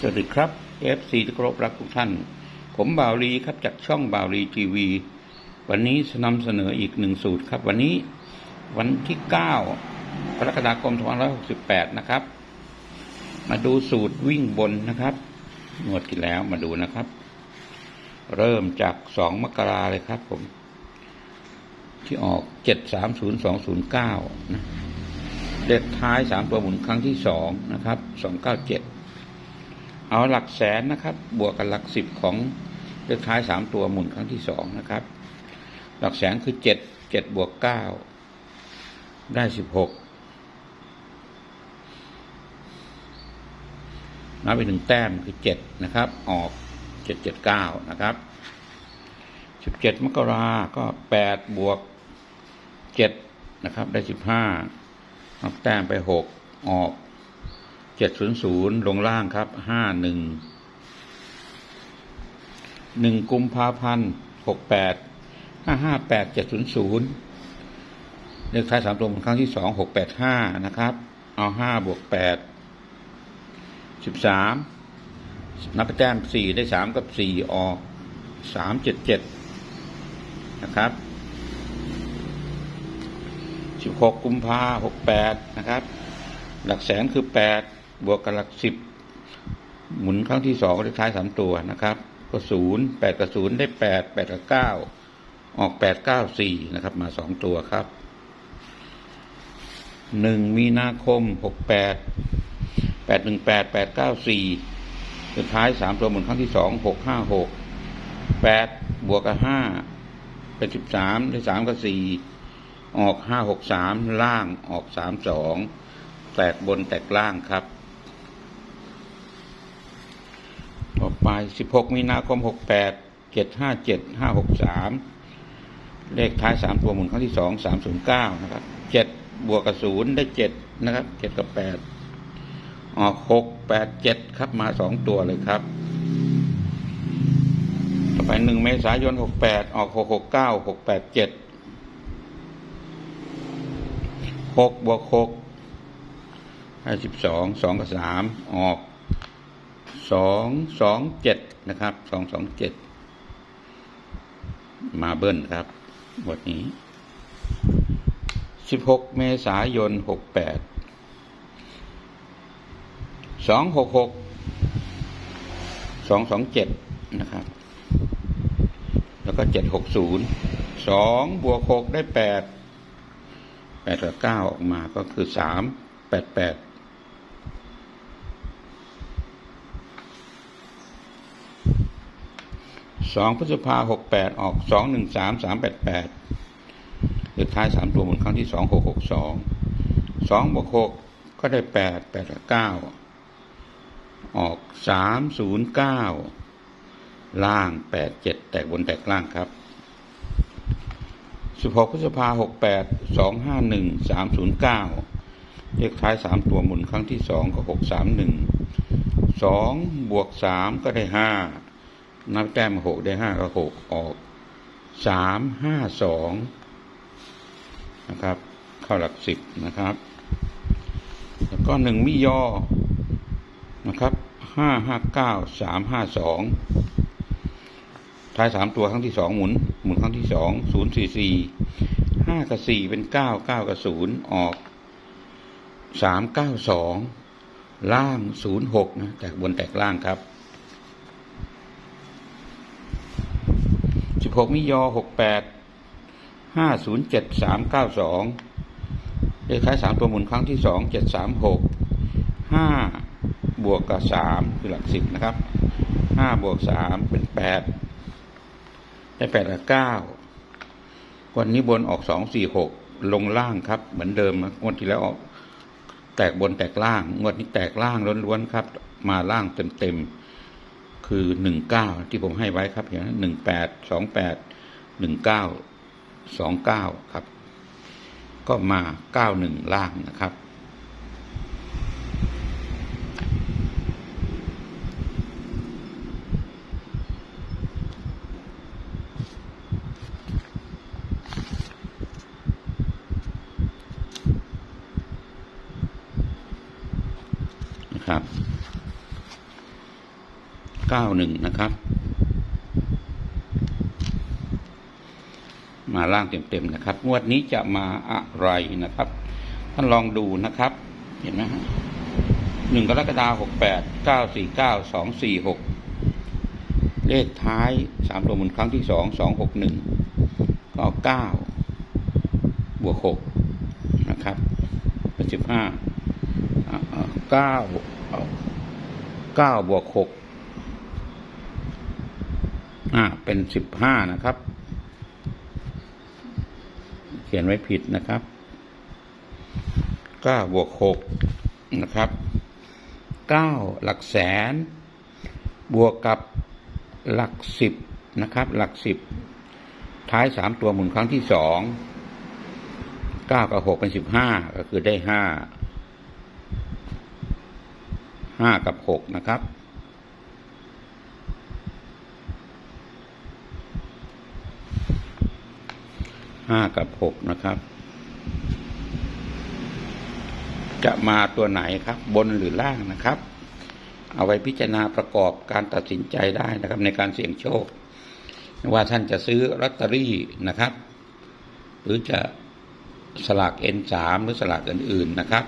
สวัสดีครับ FC ที่เครพรักทุกท่าน ผมบ่าวลีครับจากช่องบ่าวลีทีวี วันนี้นำเสนออีกหนึ่งสูตรครับ วันนี้วันที่ 9 กรกฎาคม2568 นะครับ มาดูสูตรวิ่งบนนะครับงวดที่แล้วมาดูนะครับ เริ่มจาก 2 มกราเลยครับผม ที่ออก 730209นะเลขท้าย 3 ตัวหมุนครั้งที่ 2 นะครับ 297 เอาหลักแสนนะครับ บวกกับหลักสิบของเลขท้ายสามตัวหมุนครั้งที่สองนะครับ หลักแสนคือเจ็ดเจ็ดบวกเก้าได้สิบหกนับไปหนึ่งแต้มคือเจ็ดนะครับ ออกเจ็ดเจ็ดเก้านะครับสิบเจ็ดมกราก็แปดบวกเจ็ดนะครับ ได้สิบห้านับแต้มไปหกออก เจ็ดศูนย์ศูนย์ลงล่างครับห้าหนึ่งหนึ่งกุมภาพันธ์หกแปดห้าห้าแปดเจ็ดศูนย์ศูนย์เลขท้ายสามตัวครั้งที่สองหกแปดห้านะครับ เอาห้าบวกแปดสิบสามนับไปแต้มสี่ได้สามกับสี่ออกสามเจ็ดเจ็ดนะครับสิบหกกุมภาหกแปดนะครับ หลักแสนคือแปด บวกกับหลักสิบหมุนครั้งที่สองเลขท้ายสามตัวนะครับก็ศูนย์แปดกับศูนย์ได้แปดแปดกับเก้าออกแปดเก้าสี่นะครับ มาสองตัวครับหนึ่งมีนาคมหกแปดแปดหนึ่งแปดแปดเก้าสี่เลขท้ายสามตัวหมุนครั้งที่สองหกห้าหกแปดบวกกับห้าเป็นสิบสามได้สามกับสี่ออกห้าหกสามล่างออกสามสองแตกบนแตกล่างครับ ต่อไป 16 มีนาคม 68 757 563 เลขท้าย 3 ตัวหมุนครั้งที่ 2 309 นะครับ 7 บวกกับ0ได้ 7 นะครับ 7 กับ 8 ออก 6 8 7 ครับมา 2 ตัวเลยครับ ต่อไป 1 เมษายน 68 ออก 6 6 9 6 8 7 6บวก6ห้าสิบสองสองกับสามออก สองสองเจ็ดนะครับสองสองเจ็ดมาเบิ้ลครับบทนี้สิบหกเมษายนหกแปดสองหกหกสองสองเจ็ดนะครับ แล้วก็เจ็ดหกศูนย์สองบวกหกได้แปดแปดกับเก้าออกมาก็คือสามแปดแปด สองพฤษภาหกแปดออกสองหนึ่งสามสามแปดแปดเลขท้ายสามตัวหมุนครั้งที่สองหกหกสองสองบวกหกก็ได้แปดแปดเก้าออกสามศูนย์เก้าล่างแปดเจ็ดแตกบนแตกล่างครับสิบหกพฤษภาหกแปดสองห้าหนึ่งสามศูนย์เก้าเลขท้ายสามตัวหมุนครั้งที่สองก็หกสามหนึ่งสองบวกสามก็ได้ห้า นับแต้มหกได้ห้าก็หกออกสามห้าสองนะครับ เข้าหลักสิบนะครับ แล้วก็หนึ่งมิยอนะครับห้าห้าเก้าสามห้าสองท้ายสามตัวครั้งที่สองหมุน หมุนครั้งที่สองศูนย์สี่สี่ห้ากับสี่เป็นเก้าเก้ากับศูนย์ออกสามเก้าสองล่างศูนย์หกนะแตกบนแตกล่างครับ สิบ หกมิยอหกแปดห้าศูนย์เจ็ดสามเก้าสองเลขท้ายสามตัวหมุนครั้งที่สองเจ็ดสามหกห้าบวกกับสามคือหลักสิบนะครับห้าบวกสามเป็นแปดได้แปดกับเก้าวันนี้บนออกสองสี่หกลงล่างครับ เหมือนเดิมนะงวดที่แล้วออกแตกบนแตกล่าง งวดนี้แตกล่างล้วนๆครับ มาล่างเต็มๆ คือหนึ่งเก้าที่ผมให้ไว้ครับอย่างนั้นหนึ่งแปดสองแปดหนึ่งเก้าสองเก้าครับ ก็มาเก้าหนึ่งล่างนะครับนะครับ เก้าหนึ่งนะครับ มาล่างเต็มๆนะครับ งวดนี้จะมาอะไรนะครับ ท่านลองดูนะครับ เห็นไหมฮะหนึ่งกรกฎาหกแปดเก้าสี่เก้าสองสี่หกเลขท้ายสามตัวหมุนครั้งที่สองสองหกหนึ่งก็เก้าบวกหกนะครับเป็นสิบห้าเก้าเก้าบวกหก อ่าเป็นสิบห้านะครับ เขียนไว้ผิดนะครับเก้าบวกหกนะครับเก้าหลักแสน บวกกับหลักสิบนะครับ หลักสิบท้ายสามตัวหมุนครั้งที่สองเก้ากับหกเป็นสิบห้าก็คือได้ห้าห้ากับหกนะครับ ห้ากับหกนะครับ จะมาตัวไหนครับ บนหรือล่างนะครับ เอาไว้พิจารณาประกอบการตัดสินใจได้นะครับ ในการเสี่ยงโชค ว่าท่านจะซื้อลอตเตอรี่นะครับ หรือจะสลาก N3 หรือสลากอื่น ๆนะครับ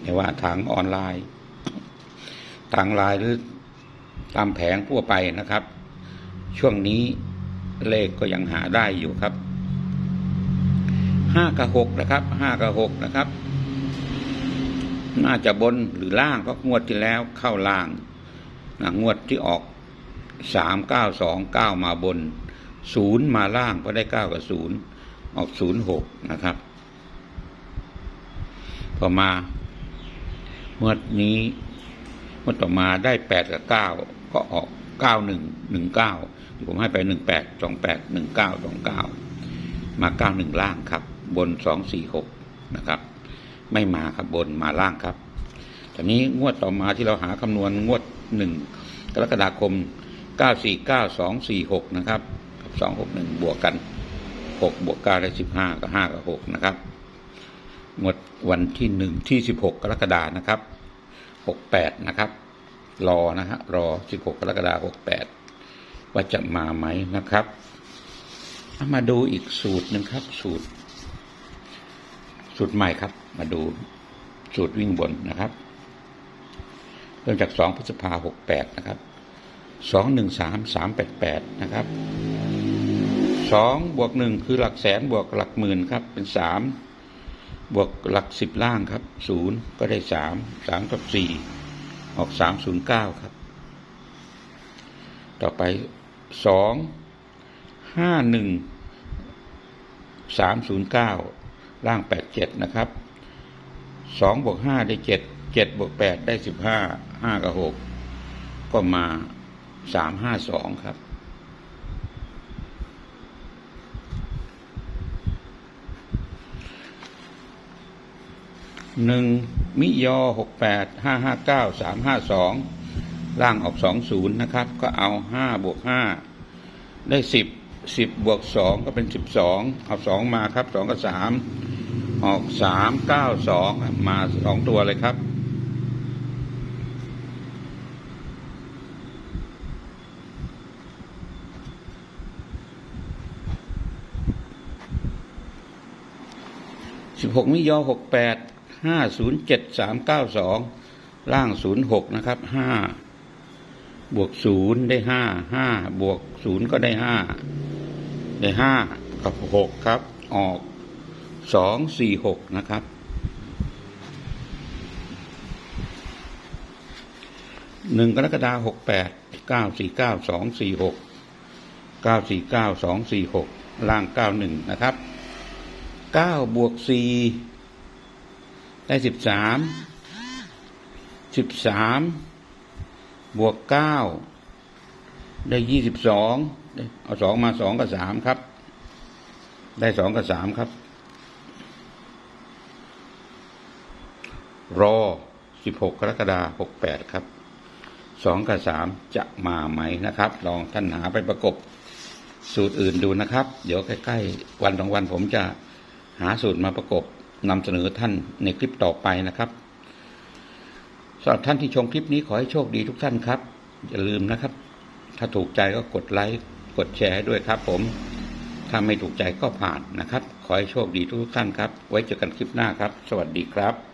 ไม่ว่าทางออนไลน์ทางไลน์หรือตามแผงทั่วไปนะครับ ช่วงนี้เลขก็ยังหาได้อยู่ครับ ห้ากับหกนะครับห้ากับหกนะครับ น่าจะบนหรือล่างเพราะงวดที่แล้วเข้าล่างนะงวดที่ออกสามเก้าสองเก้ามาบนศูนย์มาล่างก็ได้เก้ากับศูนย์ออกศูนย์หกนะครับ พอมาเมื่อนี้เมื่อต่อมาได้แปดกับเก้าก็ออกเก้าหนึ่งหนึ่งเก้าผมให้ไปหนึ่งแปดสองแปดหนึ่งเก้าสองเก้ามาเก้าหนึ่งล่างครับ บนสองสี่หกนะครับ ไม่มาครับบนมาล่างครับตอนนี้งวดต่อมาที่เราหาคำนวณงวดหนึ่งกรกฎาคมเก้าสี่เก้าสองสี่หกนะครับกับสองหกหนึ่งบวกกันหกบวกเก้าได้สิบห้ากับห้ากับหกนะครับงวดวันที่หนึ่งที่สิบหกกรกฎานะครับหกแปดนะครับ รอนะฮะรอสิบหกกรกฎาหกแปดว่าจะมาไหมนะครับเอามาดูอีกสูตรหนึ่งครับสูตร สูตรใหม่ครับ มาดูสูตรวิ่งบนนะครับ เริ่มจากสองพฤษภาหกแปดนะครับสองหนึ่งสามสามแปดแปดนะครับสองบวกหนึ่งคือหลักแสนบวกหลักหมื่นครับ เป็นสามบวกหลักสิบล่างครับศูนย์ก็ได้สามสามกับสี่ออกสามศูนย์เก้าครับ ต่อไปสองห้าหนึ่งสามศูนย์เก้า ล่างแปดเจ็ดนะครับสองบวกห้าได้เจ็ดเจ็ดบวกแปดได้สิบห้าห้ากับหกก็มาสามห้าสองครับ หนึ่งมิยอหกแปดห้าห้าเก้าสามห้าสองล่างออกสองศูนย์นะครับ ก็เอาห้าบวกห้าได้สิบ สิบบวกสองก็เป็นสิบสองเอาสองมาครับสองกับสามออกสามเก้าสองมาสองตัวเลยครับ สิบหกมิยอหกแปดห้าศูนย์เจ็ดสามเก้าสองล่างศูนย์หกนะครับห้า บวกศูนย์ได้ห้าห้าบวกศูนย์ก็ได้ห้าได้ห้ากับหกครับ ออกสองสี่หกนะครับ หนึ่งกรกฎาหกแปดเก้าสี่เก้าสองสี่หกเก้าสี่เก้าสองสี่หกล่างเก้าหนึ่งนะครับเก้าบวกสี่ได้สิบสามสิบสาม บวกเก้าได้ยี่สิบสองเอาสองมาสองกับสามครับ ได้สองกับสามครับ รอสิบหกกรกฎาหกแปดครับสองกับสามจะมาไหมนะครับ ลองท่านหาไปประกบสูตรอื่นดูนะครับ เดี๋ยวใกล้ๆ วันสองวันผมจะหาสูตรมาประกบนำเสนอท่านในคลิปต่อไปนะครับ สำหรับท่านที่ชมคลิปนี้ขอให้โชคดีทุกท่านครับ อย่าลืมนะครับ ถ้าถูกใจก็กดไลค์กดแชร์ให้ด้วยครับ ผมถ้าไม่ถูกใจก็ผ่านนะครับ ขอให้โชคดีทุกท่านครับ ไว้เจอกันคลิปหน้าครับ สวัสดีครับ